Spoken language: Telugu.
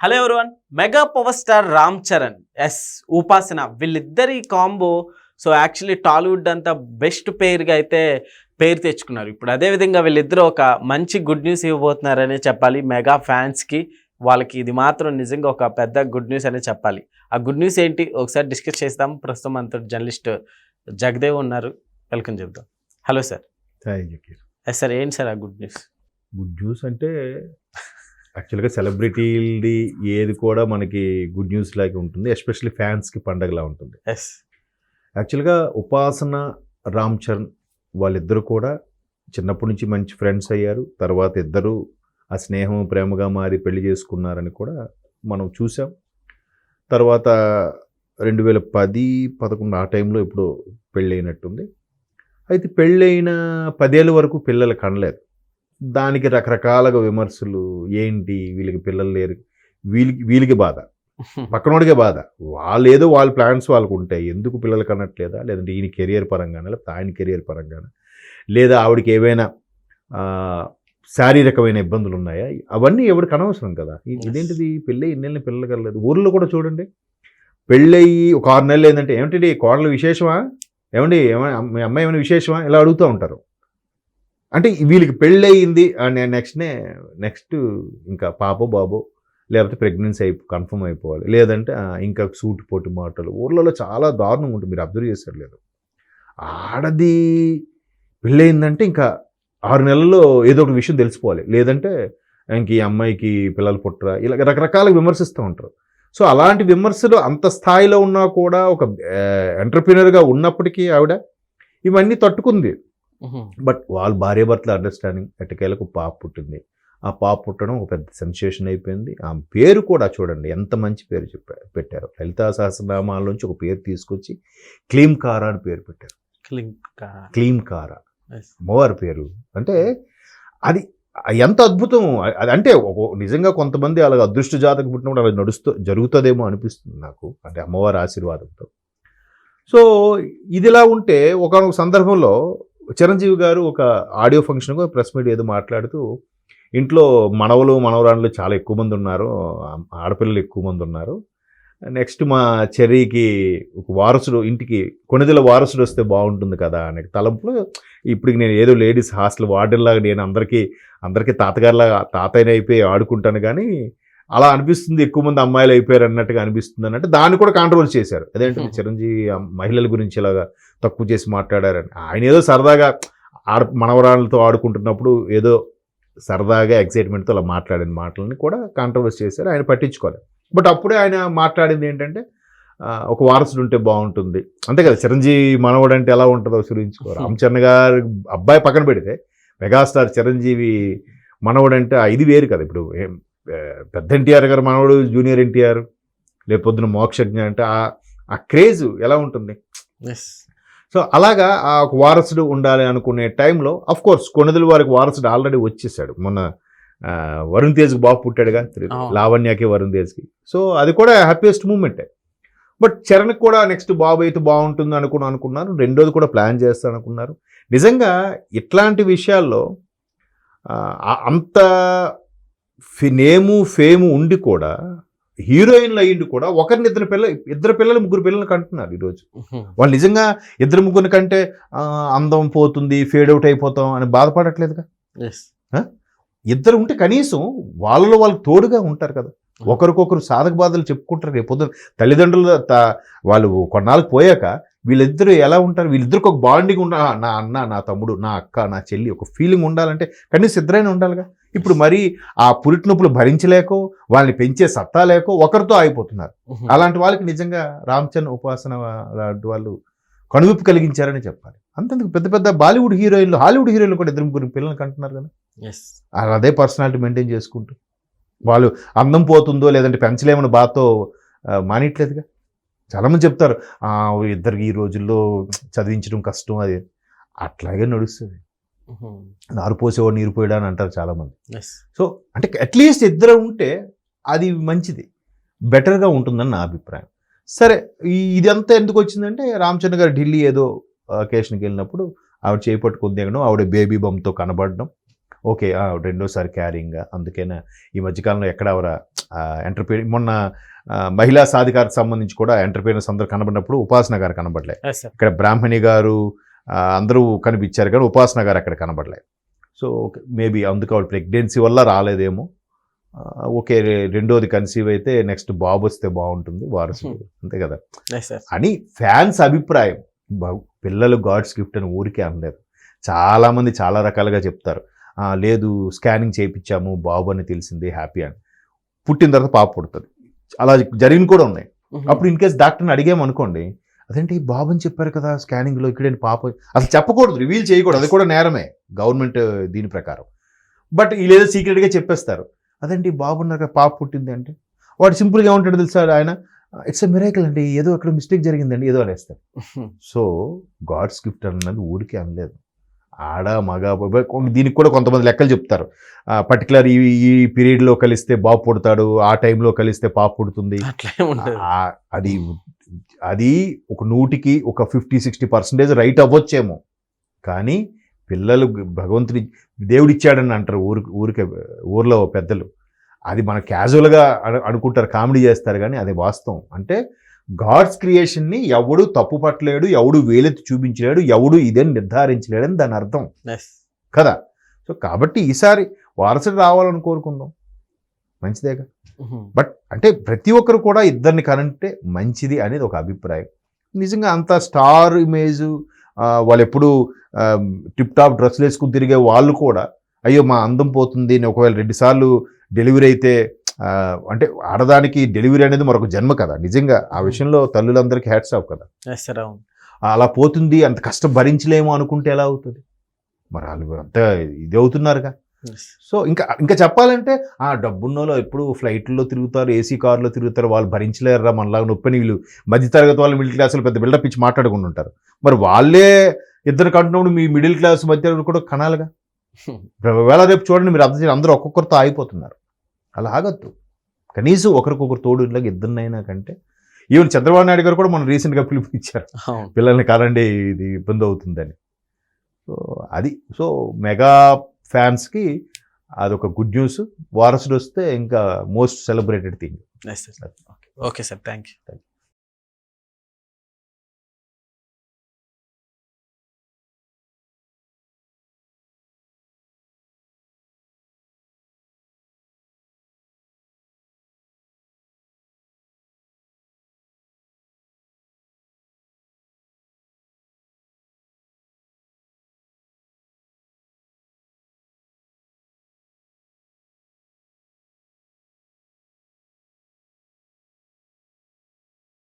Hello everyone mega power star Ram Charan yes Upasana వీళ్ళిద్దరి కాంబో సో యాక్చువల్లీ టాలీవుడ్ అంతా బెస్ట్ పేరుగా అయితే పేరు తెచ్చుకున్నారు. ఇప్పుడు అదేవిధంగా వీళ్ళిద్దరూ ఒక మంచి గుడ్ న్యూస్ ఇవ్వబోతున్నారనే చెప్పాలి. మెగా ఫ్యాన్స్కి వాళ్ళకి ఇది మాత్రం నిజంగా ఒక పెద్ద గుడ్ న్యూస్ అనే చెప్పాలి. ఆ గుడ్ న్యూస్ ఏంటి? ఒకసారి డిస్కస్ చేద్దాం ప్రస్తుతం మనతో జర్నలిస్ట్ జగదేవ్ ఉన్నారు. వెల్కమ్ చెప్దాం హలో సార్ సార్ ఏంటి సార్ ఆ గుడ్ న్యూస్ గుడ్ న్యూస్ అంటే యాక్చువల్గా సెలబ్రిటీలది ఏది కూడా మనకి గుడ్ న్యూస్ లాగా ఉంటుంది. ఎస్పెషల్లీ ఫ్యాన్స్కి పండగలా ఉంటుంది. ఎస్ యాక్చువల్గా ఉపాసన రామ్ చరణ్ వాళ్ళిద్దరు కూడా చిన్నప్పటి నుంచి మంచి ఫ్రెండ్స్ అయ్యారు. తర్వాత ఇద్దరు ఆ స్నేహం ప్రేమగా మారి పెళ్ళి చేసుకున్నారని కూడా మనం చూసాం. తర్వాత రెండు వేల పది పదకొండు ఆ టైంలో ఇప్పుడు పెళ్ళి అయినట్టుంది అయితే పెళ్ళైన పదేళ్ళ వరకు పిల్లలు కనలేదు. దానికి రకరకాలుగా విమర్శలు ఏంటి వీళ్ళకి పిల్లలు లేరు వీళ్ళకి వీళ్ళకి బాధ పక్కనోడికే బాధ. వాళ్ళు ఏదో వాళ్ళ ప్లాన్స్ వాళ్ళకు ఉంటాయి. ఎందుకు పిల్లలు కనట్లేదా? లేదంటే ఈయన కెరియర్ పరంగానే? లేకపోతే ఆయన కెరియర్ పరంగానే? లేదా ఆవిడకి ఏవైనా శారీరకమైన ఇబ్బందులు ఉన్నాయా? అవన్నీ ఎవరికి అనవసరం కదా. ఇదేంటిది? పెళ్ళి ఇన్నేళ్ళని పిల్లలు కలలేదు ఊర్లో కూడా చూడండి. పెళ్ళయి ఒక ఆరు నెలలు ఏంటంటే ఏమిటి కోడలు విశేషమా? ఏమండి? ఏమైనా మీ అమ్మాయి ఏమైనా విశేషమా? ఇలా అడుగుతూ ఉంటారు. అంటే వీళ్ళకి పెళ్ళయింది నెక్స్ట్నే నెక్స్ట్ ఇంకా పాపో బాబో లేకపోతే ప్రెగ్నెన్సీ అయిపో కన్ఫర్మ్ అయిపోవాలి. లేదంటే ఇంకా సూట్ పోటీ మాటలు. ఊర్లలో చాలా దారుణంగా ఉంటుంది. మీరు అబ్జర్వ్ చేశారు లేదు. ఆడది పెళ్ళయిందంటే ఇంకా ఆరు నెలల్లో ఏదో ఒక విషయం తెలిసిపోవాలి. లేదంటే ఇంక ఈ అమ్మాయికి పిల్లలు పుట్టరా? ఇలా రకరకాల విమర్శిస్తూ ఉంటారు. సో అలాంటి విమర్శలు అంత స్థాయిలో ఉన్నా కూడా ఒక ఎంటర్ప్రినర్గా ఉన్నప్పటికీ ఆవిడ ఇవన్నీ తట్టుకుంది. బట్ వాళ్ళ భార్యాభర్తల అండర్స్టాండింగ్ ఎట్టకేలకు పాప పుట్టింది. ఆ పాప పుట్టడం ఒక పెద్ద సెన్సేషన్ అయిపోయింది. ఆ పేరు కూడా చూడండి ఎంత మంచి పేరు చెప్పారు పెట్టారు. లలితా సహస్రనామాల్లోంచి ఒక పేరు తీసుకొచ్చి క్లీమ్ కారా అని పేరు పెట్టారు. క్లీమ్ కారా అమ్మవారి పేరు. అంటే అది ఎంత అద్భుతం. అది అంటే నిజంగా కొంతమంది అలాగ అదృష్ట జాతకు పుట్టినప్పుడు అలా నడుస్తూ జరుగుతుందేమో అనిపిస్తుంది నాకు. అంటే అమ్మవారి ఆశీర్వాదంతో. సో ఇదిలా ఉంటే ఒకనొక సందర్భంలో చిరంజీవి గారు ఒక ఆడియో ఫంక్షన్కు ప్రెస్ మీట్ ఏదో మాట్లాడుతూ ఇంట్లో మనవలు మనవరాళ్ళు చాలా ఎక్కువ మంది ఉన్నారు ఆడపిల్లలు ఎక్కువ మంది ఉన్నారు. నెక్స్ట్ మా చెర్రీకి ఒక వారసుడు ఇంటికి కొనిదెల వారసుడు వస్తే బాగుంటుంది కదా అనే తలంపులో ఇప్పుడు నేను ఏదో లేడీస్ హాస్టల్ వార్డెన్లాగా నేను అందరికీ అందరికీ తాతగారిలాగా తాతయ్యనైపోయి అయిపోయి ఆడుకుంటాను కానీ అలా అనిపిస్తుంది ఎక్కువ మంది అమ్మాయిలు అయిపోయారు అన్నట్టుగా అనిపిస్తుంది అన్నట్టు దాన్ని కూడా కాంట్రవర్సీ చేశారు. అదేంటి Hmm. చిరంజీవి మహిళల గురించి ఇలాగా తక్కువ చేసి మాట్లాడారని. ఆయన ఏదో సరదాగా ఆడ మనవరాళ్ళతో ఆడుకుంటున్నప్పుడు ఏదో సరదాగా ఎక్సైట్మెంట్తో అలా మాట్లాడిన మాటలని కూడా కాంట్రవర్సీ చేశారు. ఆయన పట్టించుకోలేదు. బట్ అప్పుడే ఆయన మాట్లాడింది ఏంటంటే ఒక వారసుడు ఉంటే బాగుంటుంది. అంతే కదా చిరంజీవి మనవడు అంటే ఎలా ఉంటుందో చూపించుకో రామచరణ్ గారు అబ్బాయి పక్కన పెడితే మెగాస్టార్ చిరంజీవి మనవడు అంటే ఆ ఇది వేరు కదా ఇప్పుడు. పెద్ద ఎన్టీఆర్ గారు మనవడు జూనియర్ ఎన్టీఆర్ లేకపోద్దున మోక్షజ్ఞ అంటే ఆ ఆ క్రేజ్ ఎలా ఉంటుంది? ఎస్ సో అలాగా ఆ ఒక వారసుడు ఉండాలి అనుకునే టైంలో అఫ్ కోర్స్ కొనదుల వారికి వారసుడు ఆల్రెడీ వచ్చేసాడు. మొన్న వరుణ్ తేజ్కి బాబు పుట్టాడుగా. లావణ్యకి వరుణ్ తేజ్కి. సో అది కూడా హ్యాపీయెస్ట్ మూమెంటే బట్ చరణ్కి కూడా నెక్స్ట్ బాబు అయితే బాగుంటుంది అనుకుని అనుకున్నారు. రెండోది కూడా ప్లాన్ చేస్తాను అనుకున్నారు. నిజంగా ఇట్లాంటి విషయాల్లో అంత నేము ఫేము ఉండి కూడా హీరోయిన్లు అయ్యిండి కూడా ఒకరిని ఇద్దరు పిల్లలు ఇద్దరు పిల్లలు ముగ్గురు పిల్లలు కంటున్నారు ఈరోజు వాళ్ళు నిజంగా ఇద్దరు ముగ్గురు కంటే అందం పోతుంది ఫేడ్ అవుట్ అయిపోతాం అని బాధపడట్లేదుగా? ఎస్ ఇద్దరు ఉంటే కనీసం వాళ్ళలో వాళ్ళు తోడుగా ఉంటారు కదా. ఒకరికొకరు సాధక బాధలు చెప్పుకుంటారు రేపు పొద్దున. తల్లిదండ్రులు తా- వాళ్ళు కొన్నాళ్ళకి పోయాక వీళ్ళిద్దరూ ఎలా ఉంటారు? వీళ్ళిద్దరికి ఒక బాండింగ్ ఉండ ఆ, నా అన్న నా తమ్ముడు నా అక్క నా చెల్లి ఒక ఫీలింగ్ ఉండాలంటే కనీసం ఇద్దరైనా ఉండాలిగా? ఇప్పుడు మరి ఆ పురిటి నొప్పులు భరించలేకో వాళ్ళని పెంచే సత్తా లేకో ఒకరితో ఆగిపోతున్నారు. అలాంటి వాళ్ళకి నిజంగా రామచంద్ర ఉపాసన లాంటి వాళ్ళు కనువిప్పు కలిగించారని చెప్పాలి. అంతేందుకు? పెద్ద పెద్ద బాలీవుడ్ హీరోయిన్లు హాలీవుడ్ హీరోయిన్లు కూడా ఇద్దరు ముగ్గురు పిల్లల్ని కంటున్నారు కదా. అదే పర్సనాలిటీ మెయింటైన్ చేసుకుంటూ. వాళ్ళు అందం పోతుందో లేదంటే పెంచలేమని బాధతో ఆ, మానేయట్లేదుగా? చాలామంది చెప్తారు "ఆ, ఇద్దరికి ఈ రోజుల్లో చదివించడం కష్టం అది. అట్లాగే నడుస్తుంది. నారు పోసేవాడు నీరు పోయాడు అని అంటారు చాలామంది. సో అంటే అట్లీస్ట్ ఇద్దరు ఉంటే అది మంచిది. బెటర్గా ఉంటుందని నా అభిప్రాయం. సరే ఇదంతా ఎందుకు వచ్చిందంటే రామచంద్ర గారు ఢిల్లీ ఏదో అకేషన్కి వెళ్ళినప్పుడు ఆవిడ చేపట్టుకుంది ఎక్కడం ఆవిడ బేబీ బొమ్మతో కనబడడం. ఓకే రెండోసారి క్యారింగ్ అందుకేనా ఈ మధ్యకాలంలో ఎక్కడ ఎవరా ఎంటర్ప్రీ మొన్న మహిళా సాధికారకు సంబంధించి కూడా ఎంటర్ప్రీనర్స్ అందరూ కనబడినప్పుడు ఉపాసన గారు కనబడలే. ఎస్ సార్ ఇక్కడ బ్రాహ్మణి గారు అందరూ కనిపించారు కానీ ఉపాసన గారు అక్కడ కనబడలే సో మేబీ అందుకు ఆవిడ ప్రెగ్నెన్సీ వల్ల రాలేదేమో. ఓకే రెండోది కన్సీవ్ అయితే నెక్స్ట్ బాబు వస్తే బాగుంటుంది వారసుడు అంతే కదా. అని ఫ్యాన్స్ అభిప్రాయం. పిల్లలు గాడ్స్ గిఫ్ట్ అని ఊరికే అనలేదు. చాలామంది చాలా రకాలుగా చెప్తారు. "ఆ, లేదు స్కానింగ్ చేయించాము బాబు అని తెలిసింది హ్యాపీ అని. పుట్టిన తర్వాత పాప పుడుతుంది. అలా జరిగిన కూడా ఉన్నాయి. అప్పుడు ఇన్ కేస్ డాక్టర్ని అడిగాము అనుకోండి అదేంటి బాబు అని చెప్పారు కదా స్కానింగ్లో ఇక్కడేంటి పాప? అసలు చెప్పకూడదు రివీల్ చేయకూడదు. అది కూడా నేరమే. గవర్నమెంట్ దీని ప్రకారం. బట్ వీళ్ళేదో సీక్రెట్గా చెప్పేస్తారు. అదేంటి బాబు ఉన్నారు కదా పాప పుట్టింది అంటే? వాడు సింపుల్గా ఏమంటాడు తెలుసా ఆయన? ఇట్స్ ఎ మిరాకిల్ అండి ఏదో అక్కడ మిస్టేక్ జరిగిందండి ఏదో అనేస్తారు. సో గాడ్స్ గిఫ్ట్ అన్నది ఊరికే అనలేదు. ఆడ మగ దీనికి కూడా కొంతమంది లెక్కలు చెప్తారు. పర్టికులర్ ఈ ఈ పీరియడ్లో కలిస్తే బాబు పుడతాడు ఆ టైంలో కలిస్తే పాప పుడుతుంది. అది అది ఒక నూటికి ఒక ఫిఫ్టీ సిక్స్టీ పర్సెంటేజ్ రైట్ అవ్వచ్చేమో. కానీ పిల్లలు భగవంతుడి దేవుడిచ్చాడని అంటారు ఊరి ఊరికే ఊర్లో పెద్దలు. అది మన క్యాజువల్గా అను అనుకుంటారు కామెడీ చేస్తారు కానీ అది వాస్తవం. అంటే గాడ్స్ క్రియేషన్ని ఎవడు తప్పు పట్టలేడు ఎవడు వేలెత్తి చూపించలేడు ఎవడు ఇదని నిర్ధారించలేడని దాని అర్థం. కదా? సో కాబట్టి ఈసారి వారసుడు రావాలని కోరుకుందాం. మంచిదేగా. బట్ అంటే ప్రతి ఒక్కరు కూడా ఇద్దరిని కనంటే మంచిది అనేది ఒక అభిప్రాయం. నిజంగా అంత స్టార్ ఇమేజ్ వాళ్ళు ఎప్పుడు టిప్ టాప్ డ్రెస్సులు వేసుకుని తిరిగే వాళ్ళు కూడా అయ్యో మా అందం పోతుంది ఒకవేళ రెండు సార్లు డెలివరీ అయితే అంటే ఆడదానికి డెలివరీ అనేది మరొక జన్మ కదా. నిజంగా ఆ విషయంలో తల్లులందరికీ హ్యాట్స్ ఆఫ్ కదా. అలా పోతుంది అంత కష్టం భరించలేము అనుకుంటే ఎలా అవుతుంది? మరి వాళ్ళు అంత ఇది అవుతున్నారుగా. సో ఇంకా ఇంకా చెప్పాలంటే ఆ డబ్బున్నోళ్ళు ఎప్పుడు ఫ్లైట్లో తిరుగుతారు ఏసీ కార్లో తిరుగుతారు వాళ్ళు భరించలేరురా మనలాగా నొప్పని వీళ్ళు మధ్యతరగతి వాళ్ళు మిడిల్ క్లాసులు పెద్ద బిల్డప్ ఇచ్చి మాట్లాడుకుంటూ ఉంటారు మరి వాళ్ళే ఇద్దరు కంటున్నప్పుడు మీ మిడిల్ క్లాస్ మధ్య కూడా కనాలిగా? వేళ రేపు చూడండి మీరు అర్థం అందరూ ఒక్కొక్కరితో ఆగిపోతున్నారు. అలా ఆగద్దు కనీసం ఒకరికొకరు తోడు ఇలాగ ఇద్దరినైనా కంటే ఈవెన్ చంద్రబాబు నాయుడు గారు కూడా మనం రీసెంట్గా పిలుపునిచ్చారు. అవును. పిల్లల్ని కారండి ఇది ఇబ్బంది అవుతుందని. సో అది సో మెగా ఫ్యాన్స్కి అదొక గుడ్ న్యూస్. వారసుడు వస్తే ఇంకా most celebrated thing. Yes sir okay sir thank you